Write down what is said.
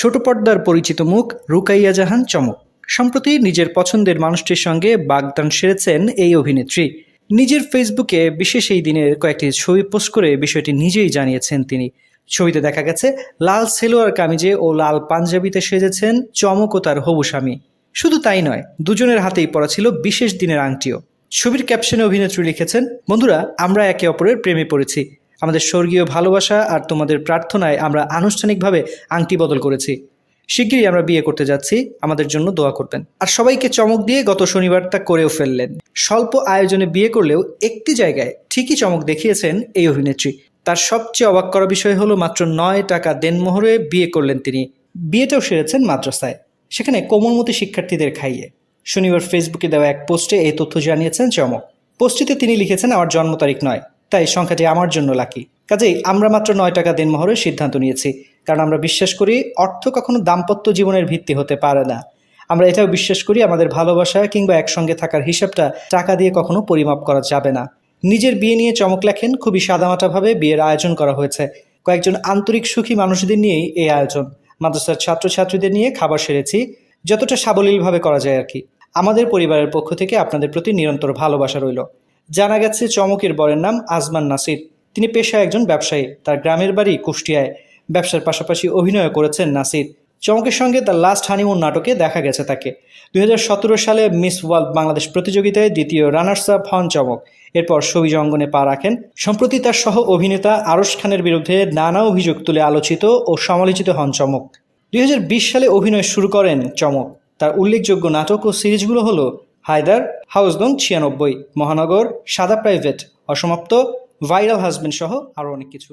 ছোট পর্দার পরিচিত মুখ রুকাইয়া জাহান চমক। সম্প্রতি নিজের পছন্দের মানুষটির সঙ্গে বাগদান সেরেছেন এই অভিনেত্রী। নিজের ফেসবুকে বিশেষ এই দিনের কয়েকটি ছবি পোস্ট করে বিষয়টি নিজেই জানিয়েছেন তিনি। ছবিতে দেখা গেছে, লাল সেলোয়ার কামিজে ও লাল পাঞ্জাবিতে সেজেছেন চমক ও তার হবু স্বামী। শুধু তাই নয়, দুজনের হাতেই পড়া ছিল বিশেষ দিনের আংটিও। ছবির ক্যাপশনে অভিনেত্রী লিখেছেন, বন্ধুরা, আমরা একে অপরের প্রেমে পড়েছি। আমাদের স্বর্গীয় ভালোবাসা আর তোমাদের প্রার্থনায় আমরা আনুষ্ঠানিকভাবে আংটি বদল করেছি। শিগগিরই আমরা বিয়ে করতে যাচ্ছি, আমাদের জন্য দোয়া করবেন। আর সবাইকে চমক দিয়ে গত শনিবার তা করেও ফেললেন। স্বল্প আয়োজনে বিয়ে করলেও একটি জায়গায় ঠিকই চমক দেখিয়েছেন এই অভিনেত্রী। তার সবচেয়ে অবাক করা বিষয় হলো মাত্র নয় টাকা দেনমোহরে বিয়ে করলেন তিনি। বিয়েটাও সেরেছেন মাদ্রাসায়, সেখানে কোমলমতি শিক্ষার্থীদের খাইয়ে। শনিবার ফেসবুকে দেওয়া এক পোস্টে এই তথ্য জানিয়েছেন চমক। পোস্টটিতে তিনি লিখেছেন, আমার জন্ম তারিখ নয় তাই সংখ্যাটি আমার জন্য লাকি কাজেই আমরা মাত্র নয় টাকা দেনমোহরের সিদ্ধান্ত নিয়েছি, কারণ আমরা বিশ্বাস করি অর্থ কখনো দাম্পত্য জীবনের ভিত্তি হতে পারে না। আমরা এটাও বিশ্বাস করি আমাদের ভালোবাসা কিংবা একসঙ্গে থাকার হিসাবটা টাকা দিয়ে কখনো পরিমাপ করা যাবে না। নিজের বিয়ে নিয়ে চমক লেখেন, খুবই সাদামাটাভাবে বিয়ের আয়োজন করা হয়েছে। কয়েকজন আন্তরিক সুখী মানুষদের নিয়েই এই আয়োজন। মাদ্রাসার ছাত্রছাত্রীদের নিয়ে খাবার সেরেছি, যতটা সাবলীলভাবে করা যায় আর কি। আমাদের পরিবারের পক্ষ থেকে আপনাদের প্রতি নিরন্তর ভালোবাসা রইল। জানা গেছে চমকের বরের নাম আজমান নাসির। তিনি পেশায় একজন ব্যবসায়ী। তার গ্রামের বাড়ি কুষ্টিয়ায়। ব্যবসার পাশাপাশি অভিনয় করেছেন নাসির। চমকের সঙ্গে তার লাস্ট হানিমুন নাটকে দেখা গেছে তাকে। দুই হাজার সতেরো সালে মিস ওয়ার্ল্ড বাংলাদেশ প্রতিযোগিতায় দ্বিতীয় রানার্স আপ হন চমক। এরপর সবিজ অঙ্গনে পা রাখেন। সম্প্রতি তার সহ অভিনেতা আরশ খানের বিরুদ্ধে নানা অভিযোগ তুলে আলোচিত ও সমালোচিত হন চমক। দুই হাজার বিশ সালে অভিনয় শুরু করেন চমক। তার উল্লেখযোগ্য নাটক ও সিরিজগুলো হলো হায়দার হাউস নং ছিয়ানব্বই মহানগর সাদা প্রাইভেট অসমাপ্ত ভাইরাল হাজবেন্ড সহ আরও অনেক কিছু।